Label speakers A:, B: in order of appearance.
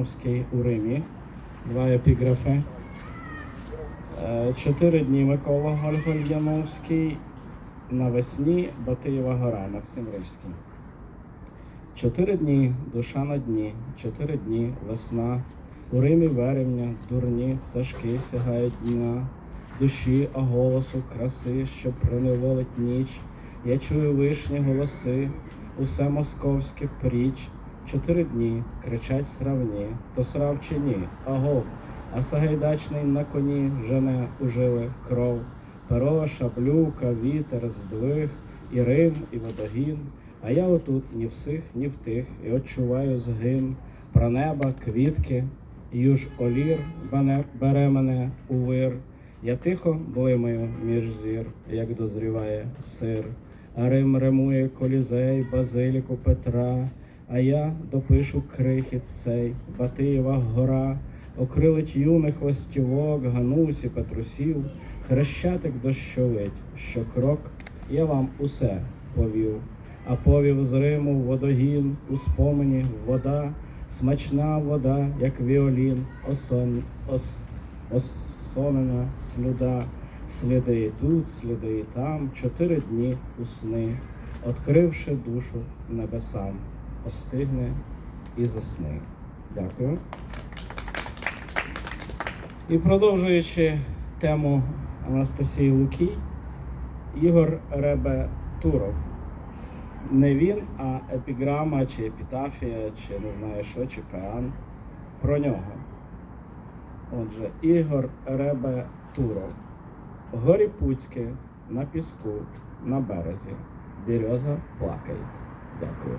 A: Яновський у Римі. Два епіграфи. Е, Чотири дні Микола Гольгон Яновський. Навесні Батиєва гора Максим Рильський. Чотири дні, душа на дні, чотири дні, весна. У Римі веремня, дурні, пташки сягають дня, душі, а голосу, краси, що приневолить ніч. Я чую вишні голоси, усе московське пріч. Чотири дні кричать сравні, то срав чи ні, агов, а Сагайдачний на коні жене у жили кров. Перо, шаблюка, вітер, здвиг, і Рим, і водогін. А я отут ні в сих, ні в тих, і отчуваю згин про неба, квітки, юж олір бере мене у вир. Я тихо блимаю між зір, як дозріває сир. Рим римує колізей, базиліку Петра. А я допишу крихіт цей, Батиєва гора, окрилить юних ластівок, ганусі, петрусів, хрещатик дощовить, що крок я вам усе повів. А повів з Риму водогін, у спомені вода, смачна вода, як віолін, осон, ос, осонена слюда, сліди і тут, сліди і там, чотири дні у сни, откривши душу небесам, остигне і засни. Дякую. І продовжуючи тему Анастасії Лукій, Ігор Ребетуров. Не він, а епіграма, чи епітафія, чи не знаю що, чи пеан. Про нього. Отже, Ігор Ребетуров. Горі Пуцьке на піску, на березі. Береза плакає. Дякую.